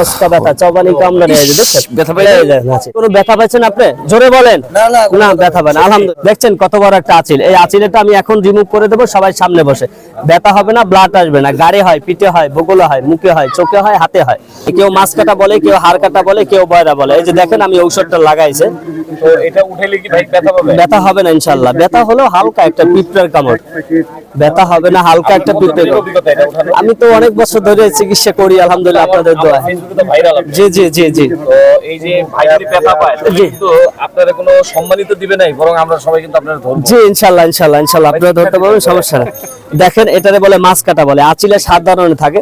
মস্কা ব্যথা চবানি কামড়ানি এই যে দেখছেন ব্যথা। কোনো ব্যথা পাচ্ছেন আপনি? জোরে বলেন। না, না, কোনো না ব্যথা পান আলহামদুলিল্লাহ। দেখছেন কত বড় একটা আচিল। এই আচিলটা আমি এখন রিমুভ করে দেবো সবাই সামনে বসে। ব্যথা হবে না ব্লাড আসবে না। গাড়ি হয় পিঠে হয় বগলে হয় মুখে হয় চোখে হয় হাতে হয়। কেউ মাছ কাটা বলে কেউ হাড় কাটা বলে কেউ বয়রা বলে। এই যে দেখেন আমি ঔষধটা লাগাইছে। তো এটা উঠাইলে কি ভাই ব্যথা পাবে? ব্যথা হবে না ইনশাল্লাহ ব্যথা হলো হালকা একটা পিঁপড়ার কামড়। ব্যথা হবে না হালকা একটা পিঁপড়ের আমি তো অনেক বছর ধরে চিকিৎসা করি আলহামদুলিল্লাহ আপনাদের দোয়া ফেসবুকে ভাইরাল জি জি জি জি। তো এই যে ভাই যদি ব্যথা পায় কিন্তু আপনারা কোনো সম্মানিত দিবে নাই বরং আমরা সবাই কিন্তু আপনারা ধরবো। জি ইনশাল্লাহ ইনশাল্লাহ ইনশাল্লাহ। আপনারা ধরতে পারবেন সমস্যা নেই। দেখেন এটারে বলে মাছ কাটা বলে। আচিলে সাত ধরনের থাকে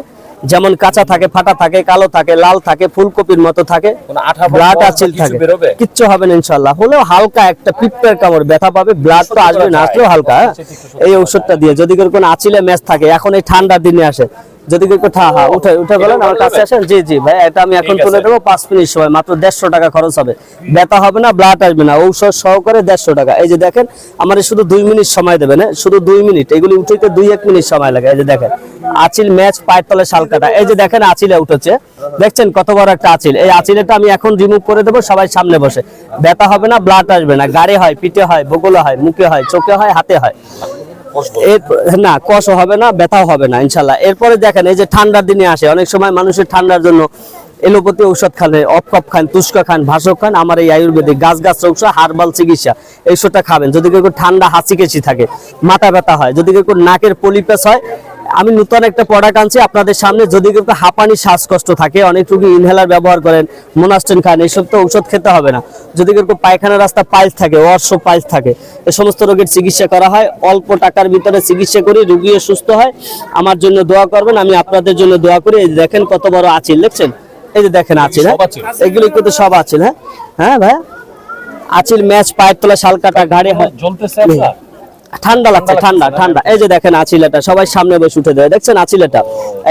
যেমন কাঁচা থাকে ফাটা থাকে কালো থাকে লাল থাকে ফুলকপির মতো থাকে। ব্লাড আচিল থাকে। কিচ্ছু হবে না ইনশাল্লাহ। হলেও হালকা একটা পিঁপড়ের কামড় ব্যথা পাবে ব্লাড তো আসবে না আসলেও হালকা হ্যাঁ? এই ঔষধটা দিয়ে যদি কোনো আচিলে ম্যাচ থাকে এখন এই ঠান্ডার দিনে আসে যদি কেউ কোথা হ্যাঁ উঠে উঠে বলেন আমার কাছে আসেন। জি জি ভাই এটা আমি এখন তুলে দেবো পাঁচ মিনিট সময় মাত্র দেড়শো টাকা খরচ হবে। ব্যথা হবে না ব্লাড আসবে না ঔষধ সহকারে দেড়শো টাকা। এই যে দেখেন আমার শুধু দুই মিনিট সময় দেবেন হ্যাঁ? শুধু দুই মিনিট এগুলি উঠাইতে দুই এক মিনিট সময় লাগে। এই যে দেখেন আচিল ম্যাচ পায়ের তলে শালকাটা। এই যে দেখেন আচিলে উঠেছে। দেখছেন কত বড় একটা আচিল। এই আচিলেটা আমি এখন রিমুভ করে দেবো সবাই সামনে বসে। ব্যথা হবে না ব্লাড আসবে না গাড়ি হয় পিঠে হয় বগলে হয় মুখে হয় চোখে হয় হাতে হয়। না কষ হবে না, ব্যথাও হবে না, ইনশাল্লাহ। এরপরে দেখেন, এই যে ঠান্ডার দিনে আসে, অনেক সময় মানুষের ঠান্ডার জন্য এলোপতি ঔষধ খান অপকপ খান তুস্কা খান, ভাসক খান, আমার এই আয়ুর্বেদিক গাছ গাছ ঔষধ, হার্বাল চিকিৎসা এইসবটা খাবেন। যদি কেউ ঠান্ডা হাঁচি কেছি থাকে, মাথা ব্যথা হয়, যদি কেউ নাকের পলিপেস হয় আমি নতুন একটা প্রোডাক্ট আনছি আপনাদের সামনে যদি কেউ হাঁপানি শ্বাসকষ্ট থাকে অনেক রোগী ইনহেলার ব্যবহার করেন মোনাস্টেন খান এইসব তো ঔষধ খেতে হবে না। যদি কেউ পায়খানা রাস্তা পাইলস থাকে অর্শ পাইলস থাকে এ সমস্ত রোগের চিকিৎসা করা হয়। অল্প টাকার ভিতরে চিকিৎসা করি রুগীও সুস্থ হয়। আমার জন্য দোয়া করবেন আমি আপনাদের জন্য দোয়া করি। এই যে দেখেন কত বড় আছিল দেখছেন? এই যে দেখেন আছিল হ্যাঁ? এগুলি কিন্তু সব আছিল হ্যাঁ? হ্যাঁ ভাই আছিল ম্যাচ পায়ের তলা শালকাটা ঘাড়ে হয়। জ্বলতেছে ঠান্ডা লাগছে ঠান্ডা ঠান্ডা এই যে দেখেন আচিলেটা সবাই সামনে বসে উঠে দেয়। দেখছেন আচিলেটা?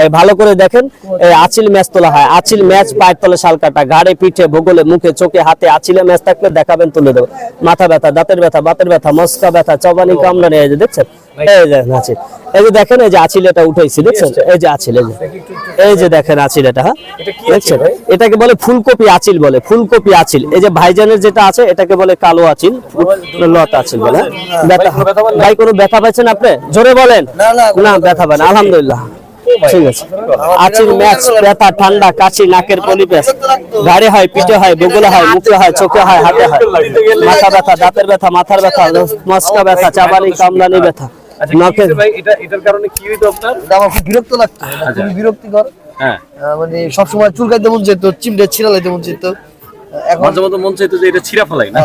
এই ভালো করে দেখেন এই আচিল ম্যাচ তোলা হয়। আচিল ম্যাচ পায়ের তলে শালকাটা ঘাড়ে পিঠে ভূগোলে মুখে চোখে হাতে আচিলে ম্যাচ থাকলে দেখাবেন তুলে দেবো মাথা ব্যথা দাঁতের ব্যথা বাতের ব্যথা মস্কা ব্যথা চবানি কামড়ানি এই যে দেখছেন? আচিল এই যে দেখেন এই যে আচিলেটা উঠেছি দেখছেন? এই যে আচিল এই যে। এই যে দেখেন আচিলেটা হ্যাঁ? দেখছেন? এটাকে বলে ফুলকপি আচিল বলে ফুলকপি আচিল। এই যে ভাইজানের যেটা আছে এটাকে বলে কালো আচিল লত আচিল বলে? ব্যথা ভাই কোনো ব্যথা পাচ্ছেন আপনি? জোরে বলেন। না, ব্যথা পান আলহামদুলিল্লাহ। ঠিক আছে। আচিল ম্যাচ ব্যথা ঠান্ডা কাশি নাকের পলিপেস গাড়ি হয় পিঠে হয় বগুলে হয় মুখে হয় চোখে হয় হাতে হয়। মাথা ব্যথা দাঁতের ব্যথা মাথার ব্যথা মস্কা ব্যথা চাবানি কামদানি ব্যথা। আচ্ছা কি নখের হয়েছে ভাই? এটা এটার কারণে কি হইতো আপনার? আমার খুব বিরক্ত লাগতো। খুবই বিরক্তিকর। হ্যাঁ। মানে সবসময় চুলকাইতে মন যেত চিমটে ছিড়ালাইতে মন যেত এখন মাঝে মধ্যে মন চাইতো যে এটা ছিঁড়া ফেলাই না?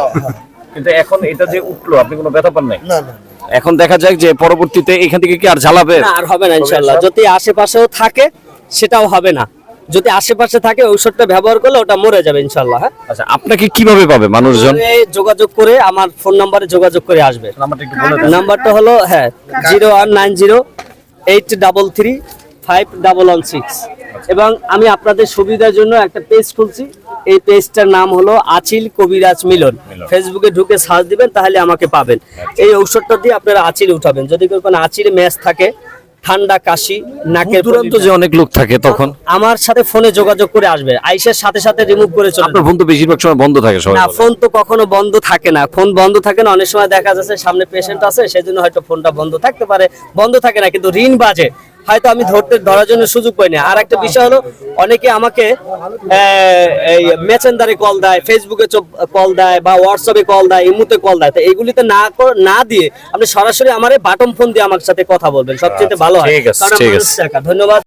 কিন্তু এখন এটা যে উঠল আপনি কোনো ব্যথা পান নাই? না না এখন দেখা যাক যে পরবর্তীতে এখান থেকে কি আর জ্বালাবে? না আর হবে না ইনশাল্লাহ। যদি আশেপাশেও থাকে সেটাও হবে না। যদি আশেপাশে থাকে ঔষধটা ব্যবহার করলে ওটা মরে যাবে ইনশাল্লাহ হ্যাঁ? আচ্ছা আপনাকে কীভাবে পাবে মানুষজন? যোগাযোগ করে আমার ফোন নাম্বারে যোগাযোগ করে আসবে। নাম্বারটা একটু বলে দেন। নাম্বারটা হলো হ্যাঁ zero one nine zero eight double three five double one six. এবং আমি আপনাদের সুবিধার জন্য একটা পেজ খুলছি। এই পেজটার নাম হলো আচিল কবিরাজ মিলন। ফেসবুকে ঢুকে সার্চ দিবেন তাহলে আমাকে পাবেন। এই ঔষধটা দিয়ে আপনারা আচিল উঠাবেন। যদি কোনো আচিল ম্যাচ থাকে ঠান্ডা কাশি নাকের দূরান্ত যে অনেক লোক থাকে তখন। আমার সাথে ফোনে যোগাযোগ করে আসবে। আইসের সাথে সাথে রিমুভ করে চলে আপনার ফোন তো বেশিরভাগ সময় বন্ধ থাকে সবাই না ফোন তো কখনো বন্ধ থাকে না। ফোন বন্ধ থাকে না অনেক সময় দেখা যাচ্ছে সামনে পেশেন্ট আছে সেজন্য হয়তো ফোনটা বন্ধ থাকতে পারে। বন্ধ থাকে না কিন্তু ঋণ বাজে। হয়তো আমি ধরতে ধরার জন্য সুযোগ পাইনি আর একটা বিষয় হলো অনেকে আমাকে আহ, এই মেসেঞ্জারে কল দেয় ফেসবুকে কল দেয় বা হোয়াটসঅ্যাপে কল দেয় ইমুতে কল দেয়। তো এইগুলিতে না কর- না দিয়ে আপনি সরাসরি আমার বাটম ফোন দিয়ে আমার সাথে কথা বলবেন। সবচেয়ে ভালো হয়। ধন্যবাদ।